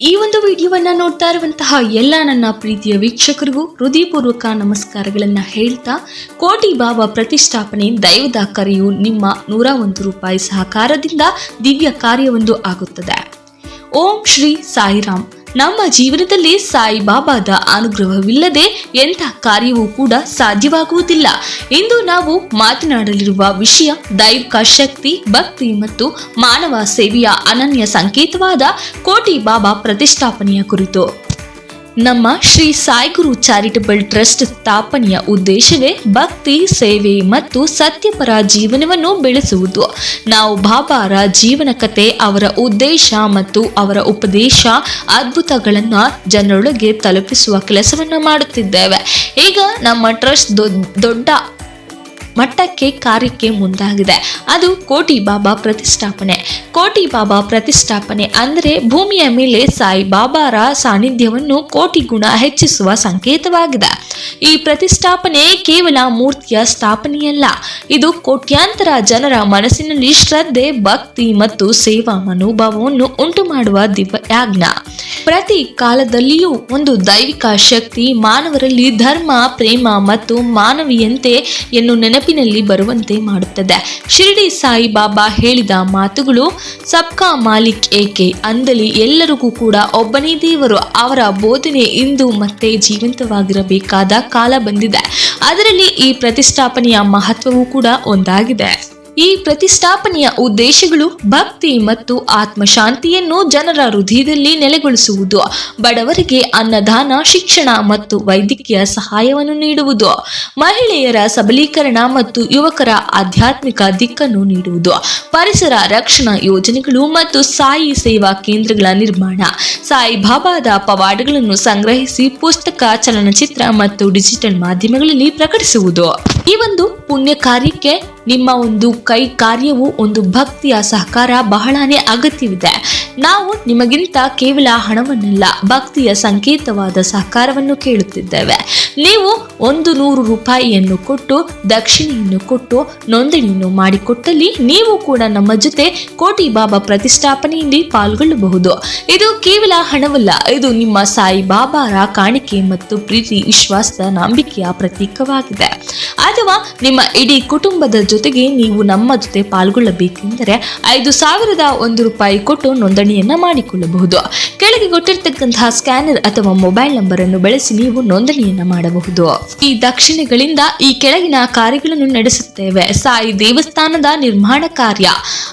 ಈ ಒಂದು ವಿಡಿಯೋವನ್ನ ನೋಡ್ತಾ ಇರುವಂತಹ ಎಲ್ಲ ನನ್ನ ಪ್ರೀತಿಯ ವೀಕ್ಷಕರಿಗೂ ಹೃದಯಪೂರ್ವಕ ನಮಸ್ಕಾರಗಳನ್ನು ಹೇಳ್ತಾ, ಕೋಟಿ ಬಾಬಾ ಪ್ರತಿಷ್ಠಾಪನೆ ದೈವದ ಕರೆಯು ನಿಮ್ಮ ನೂರ ಒಂದು ರೂಪಾಯಿ ಸಹಕಾರದಿಂದ ದಿವ್ಯ ಕಾರ್ಯವೊಂದು ಆಗುತ್ತದೆ. ಓಂ ಶ್ರೀ ಸಾಯಿರಾಮ್. ನಮ್ಮ ಜೀವನದಲ್ಲಿ ಸಾಯಿಬಾಬಾದ ಅನುಗ್ರಹವಿಲ್ಲದೆ ಎಂಥ ಕಾರ್ಯವೂ ಕೂಡ ಸಾಧ್ಯವಾಗುವುದಿಲ್ಲ. ಇಂದು ನಾವು ಮಾತನಾಡಲಿರುವ ವಿಷಯ ದೈವಿಕ ಶಕ್ತಿ, ಭಕ್ತಿ ಮತ್ತು ಮಾನವ ಸೇವೆಯ ಅನನ್ಯ ಸಂಕೇತವಾದ ಕೋಟಿ ಬಾಬಾ ಪ್ರತಿಷ್ಠಾಪನೆಯ ಕುರಿತು. ನಮ್ಮ ಶ್ರೀ ಸಾಯಿಗುರು ಚಾರಿಟಬಲ್ ಟ್ರಸ್ಟ್ ಸ್ಥಾಪನೆಯ ಉದ್ದೇಶವೇ ಭಕ್ತಿ, ಸೇವೆ ಮತ್ತು ಸತ್ಯಪರ ಜೀವನವನ್ನು ಬೆಳೆಸುವುದು. ನಾವು ಬಾಬಾರ ಜೀವನ ಕತೆ ಅವರ ಉದ್ದೇಶ ಮತ್ತು ಅವರ ಉಪದೇಶ ಅದ್ಭುತಗಳನ್ನು ಜನರೊಳಗೆ ತಲುಪಿಸುವ ಕೆಲಸವನ್ನು ಮಾಡುತ್ತಿದ್ದೇವೆ. ಈಗ ನಮ್ಮ ಟ್ರಸ್ಟ್ ದೊಡ್ಡ ಮಟ್ಟಕ್ಕೆ ಕಾರ್ಯಕ್ಕೆ ಮುಂದಾಗಿದೆ. ಅದು ಕೋಟಿ ಬಾಬಾ ಪ್ರತಿಷ್ಠಾಪನೆ. ಕೋಟಿ ಬಾಬಾ ಪ್ರತಿಷ್ಠಾಪನೆ ಅಂದರೆ ಭೂಮಿಯ ಮೇಲೆ ಸಾಯಿ ಬಾಬಾರ ಸಾನ್ನಿಧ್ಯವನ್ನು ಕೋಟಿ ಗುಣ ಹೆಚ್ಚಿಸುವ ಸಂಕೇತವಾಗಿದೆ. ಈ ಪ್ರತಿಷ್ಠಾಪನೆ ಕೇವಲ ಮೂರ್ತಿಯ ಸ್ಥಾಪನೆಯಲ್ಲ, ಇದು ಕೋಟ್ಯಾಂತರ ಜನರ ಮನಸ್ಸಿನಲ್ಲಿ ಶ್ರದ್ಧೆ, ಭಕ್ತಿ ಮತ್ತು ಸೇವಾ ಮನೋಭಾವವನ್ನು ಉಂಟು ಮಾಡುವ ದಿವ್ಯಾಜ್ಞ ಪ್ರತಿ ಕಾಲದಲ್ಲಿಯೂ ಒಂದು ದೈವಿಕ ಶಕ್ತಿ ಮಾನವರಲ್ಲಿ ಧರ್ಮ, ಪ್ರೇಮ ಮತ್ತು ಮಾನವೀಯತೆ ಎನ್ನು ನೆನಪಿನಲ್ಲಿ ಬರುವಂತೆ ಮಾಡುತ್ತದೆ. ಶಿರಡಿ ಸಾಯಿಬಾಬಾ ಹೇಳಿದ ಮಾತುಗಳು, ಸಬ್ಕಾ ಮಾಲಿಕ್ ಏಕೆ? ಅಂದಲಿ ಎಲ್ಲರಿಗೂ ಕೂಡ ಒಬ್ಬನೇ ದೇವರು, ಅವರ ಬೋಧನೆ ಇಂದು ಮತ್ತೆ ಜೀವಂತವಾಗಿರಬೇಕಾದ ಕಾಲ ಬಂದಿದೆ. ಅದರಲ್ಲಿ ಈ ಪ್ರತಿಷ್ಠಾಪನೆಯ ಮಹತ್ವವೂ ಕೂಡ ಒಂದಾಗಿದೆ. ಈ ಪ್ರತಿಷ್ಠಾಪನೆಯ ಉದ್ದೇಶಗಳು ಭಕ್ತಿ ಮತ್ತು ಆತ್ಮಶಾಂತಿಯನ್ನು ಜನರ ಹೃದಯದಲ್ಲಿ ನೆಲೆಗೊಳಿಸುವುದು, ಬಡವರಿಗೆ ಅನ್ನದಾನ, ಶಿಕ್ಷಣ ಮತ್ತು ವೈದ್ಯಕೀಯ ಸಹಾಯವನ್ನು ನೀಡುವುದು, ಮಹಿಳೆಯರ ಸಬಲೀಕರಣ ಮತ್ತು ಯುವಕರ ಆಧ್ಯಾತ್ಮಿಕ ದಿಕ್ಕನ್ನು ನೀಡುವುದು, ಪರಿಸರ ರಕ್ಷಣಾ ಯೋಜನೆಗಳು ಮತ್ತು ಸಾಯಿ ಸೇವಾ ಕೇಂದ್ರಗಳ ನಿರ್ಮಾಣ, ಸಾಯಿ ಬಾಬಾದ ಪವಾಡಗಳನ್ನು ಸಂಗ್ರಹಿಸಿ ಪುಸ್ತಕ, ಚಲನಚಿತ್ರ ಮತ್ತು ಡಿಜಿಟಲ್ ಮಾಧ್ಯಮಗಳಲ್ಲಿ ಪ್ರಕಟಿಸುವುದು. ಈ ಒಂದು ಪುಣ್ಯ ಕಾರ್ಯಕ್ಕೆ ನಿಮ್ಮ ಒಂದು ಕೈ ಕಾರ್ಯವು ಒಂದು ಭಕ್ತಿಯ ಸಹಕಾರ ಬಹಳನೇ ಅಗತ್ಯವಿದೆ. ನಾವು ನಿಮಗಿಂತ ಕೇವಲ ಹಣವನ್ನಲ್ಲ, ಭಕ್ತಿಯ ಸಂಕೇತವಾದ ಸಹಕಾರವನ್ನು ಕೇಳುತ್ತಿದ್ದೇವೆ. ನೀವು ಒಂದು ನೂರು ರೂಪಾಯಿಯನ್ನು ಕೊಟ್ಟು, ದಕ್ಷಿಣೆಯನ್ನು ಕೊಟ್ಟು, ನೋಂದಣಿಯನ್ನು ಮಾಡಿಕೊಟ್ಟಲ್ಲಿ ನೀವು ಕೂಡ ನಮ್ಮ ಜೊತೆ ಕೋಟಿ ಬಾಬಾ ಪ್ರತಿಷ್ಠಾಪನೆಯಲ್ಲಿ ಪಾಲ್ಗೊಳ್ಳಬಹುದು. ಇದು ಕೇವಲ ಹಣವಲ್ಲ, ಇದು ನಿಮ್ಮ ಸಾಯಿ ಬಾಬಾರ ಕಾಣಿಕೆ ಮತ್ತು ಪ್ರೀತಿ, ವಿಶ್ವಾಸದ ನಂಬಿಕೆಯ ಪ್ರತೀಕವಾಗಿದೆ. ಅಥವಾ ನಿಮ್ಮ ಇಡೀ ಕುಟುಂಬದ ಜೊತೆಗೆ ನೀವು ನಮ್ಮ ಜೊತೆ ಪಾಲ್ಗೊಳ್ಳಬೇಕೆಂದರೆ ಐದು ಸಾವಿರದ ಒಂದು ರೂಪಾಯಿ ಕೊಟ್ಟು ನೋಂದಣಿಯನ್ನ ಮಾಡಿಕೊಳ್ಳಬಹುದು. ಕೆಳಗೆ ಕೊಟ್ಟಿರ್ತಕ್ಕಂತಹ ಸ್ಕ್ಯಾನರ್ ಅಥವಾ ಮೊಬೈಲ್ ನಂಬರ್ ಅನ್ನು ಬಳಸಿ ನೀವು ನೋಂದಣಿಯನ್ನ ಮಾಡಬಹುದು. ಈ ದಕ್ಷಿಣೆಗಳಿಂದ ಈ ಕೆಳಗಿನ ಕಾರ್ಯಗಳನ್ನು ನಡೆಸುತ್ತೇವೆ. ಸಾಯಿ ದೇವಸ್ಥಾನದ ನಿರ್ಮಾಣ ಕಾರ್ಯ.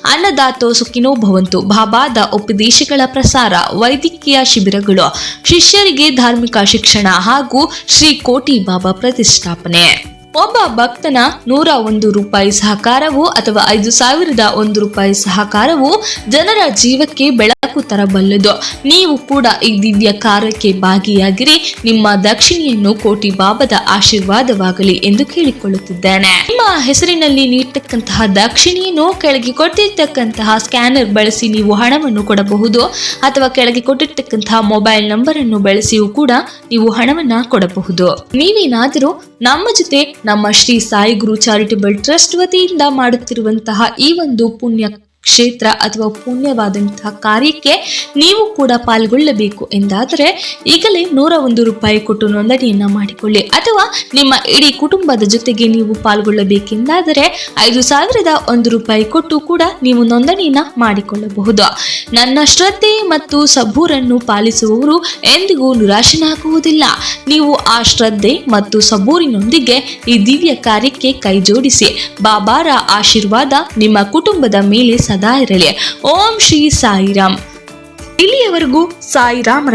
ಅನ್ನದಾತೋ ಸುಖಿನೋ ಭವಂತು. ಬಾಬಾದ ಉಪದೇಶಗಳ ಪ್ರಸಾರ. ವೈದ್ಯಕೀಯ ಶಿಬಿರಗಳು. ಶಿಷ್ಯರಿಗೆ ಧಾರ್ಮಿಕ ಶಿಕ್ಷಣ ಹಾಗೂ ಶ್ರೀ ಕೋಟಿ ಬಾಬಾ ಪ್ರತಿಷ್ಠಾಪನೆ. ಒಬ್ಬ ಭಕ್ತನ ನೂರ ಒಂದು ರೂಪಾಯಿ ಸಹಕಾರವು ಅಥವಾ ಐದು ಸಾವಿರದ ಒಂದು ರೂಪಾಯಿ ಸಹಕಾರವು ಜನರ ಜೀವಕ್ಕೆ ಬೆಳಕು ತರಬಲ್ಲದು. ನೀವು ಕೂಡ ಈ ದಿವ್ಯ ಕಾರ್ಯಕ್ಕೆ ಭಾಗಿಯಾಗಿರಿ. ನಿಮ್ಮ ದಕ್ಷಿಣೆಯನ್ನು ಕೋಟಿ ಬಾಬದ ಆಶೀರ್ವಾದವಾಗಲಿ ಎಂದು ಕೇಳಿಕೊಳ್ಳುತ್ತಿದ್ದೇನೆ. ನಿಮ್ಮ ಹೆಸರಿನಲ್ಲಿ ನೀಡ್ತಕ್ಕಂತಹ ದಕ್ಷಿಣೆಯನ್ನು ಕೆಳಗೆ ಕೊಟ್ಟಿರ್ತಕ್ಕಂತಹ ಸ್ಕ್ಯಾನರ್ ಬಳಸಿ ನೀವು ಹಣವನ್ನು ಕೊಡಬಹುದು. ಅಥವಾ ಕೆಳಗೆ ಕೊಟ್ಟಿರ್ತಕ್ಕಂತಹ ಮೊಬೈಲ್ ನಂಬರ್ ಅನ್ನು ಬಳಸಿಯೂ ಕೂಡ ನೀವು ಹಣವನ್ನ ಕೊಡಬಹುದು. ನೀವೇನಾದರೂ ನಮ್ಮ ಜೊತೆ ನಮ್ಮ ಶ್ರೀ ಸಾಯಿ ಗುರು ಚಾರಿಟಬಲ್ ಟ್ರಸ್ಟ್ ವತಿಯಿಂದ ಮಾಡುತ್ತಿರುವಂತಹ ಈ ಒಂದು ಪುಣ್ಯ ಕ್ಷೇತ್ರ ಅಥವಾ ಪುಣ್ಯವಾದಂತಹ ಕಾರ್ಯಕ್ಕೆ ನೀವು ಕೂಡ ಪಾಲ್ಗೊಳ್ಳಬೇಕು ಎಂದಾದರೆ ಈಗಲೇ ನೂರ ಒಂದು ರೂಪಾಯಿ ಕೊಟ್ಟು ನೋಂದಣಿಯನ್ನು ಮಾಡಿಕೊಳ್ಳಿ. ಅಥವಾ ನಿಮ್ಮ ಇಡೀ ಕುಟುಂಬದ ಜೊತೆಗೆ ನೀವು ಪಾಲ್ಗೊಳ್ಳಬೇಕೆಂದಾದರೆ ಐದು ಸಾವಿರದ ಒಂದು ರೂಪಾಯಿ ಕೊಟ್ಟು ಕೂಡ ನೀವು ನೋಂದಣಿಯನ್ನು ಮಾಡಿಕೊಳ್ಳಬಹುದು. ನನ್ನ ಶ್ರದ್ಧೆ ಮತ್ತು ಸಬೂರನ್ನು ಪಾಲಿಸುವವರು ಎಂದಿಗೂ ನಿರಾಶನಾಗುವುದಿಲ್ಲ. ನೀವು ಆ ಶ್ರದ್ಧೆ ಮತ್ತು ಸಬೂರಿನೊಂದಿಗೆ ಈ ದಿವ್ಯ ಕಾರ್ಯಕ್ಕೆ ಕೈಜೋಡಿಸಿ. ಬಾಬಾರ ಆಶೀರ್ವಾದ ನಿಮ್ಮ ಕುಟುಂಬದ ಮೇಲೆ ಸದಾ ಇರಲಿ. ಓಂ ಶ್ರೀ ಸಾಯಿರಾಮ್. ಇಲ್ಲಿಯವರೆಗೂ ಸಾಯಿರಾಮರ